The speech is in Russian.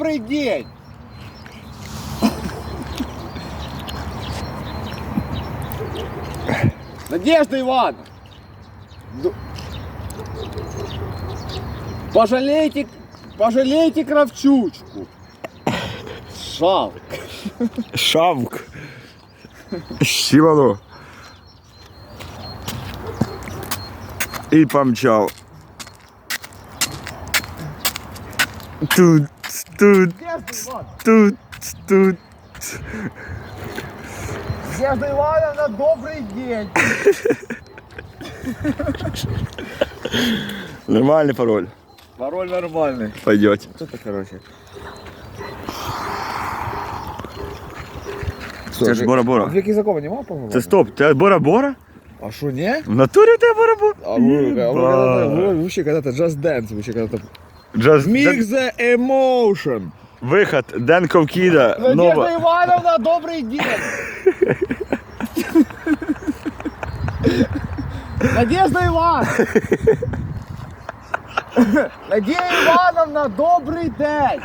добрый день! Надежда Ивановна, пожалейте, пожалейте кравчучку. Шавк. Шавк. Сівало. и помчал Тут тут, тут, тут. Надежда Ивановна, добрый день. Нормальный пароль. Пароль нормальный. Пойдете. Что-то, короче. Це ж Бора-Бора. Який закон не мав, по-моему. Ты стоп, ты Бора-Бора? А что не? В натуре ты Бора-Бора? А, а, ну, а ви, а ви, а ви, ви, ви, ви, ви, ви, Just, Mix the emotion. Выход Дэн Кіда. Надежда Ивановна, добрый день. Надежда Ивановна, Надія Івановна, добрий день.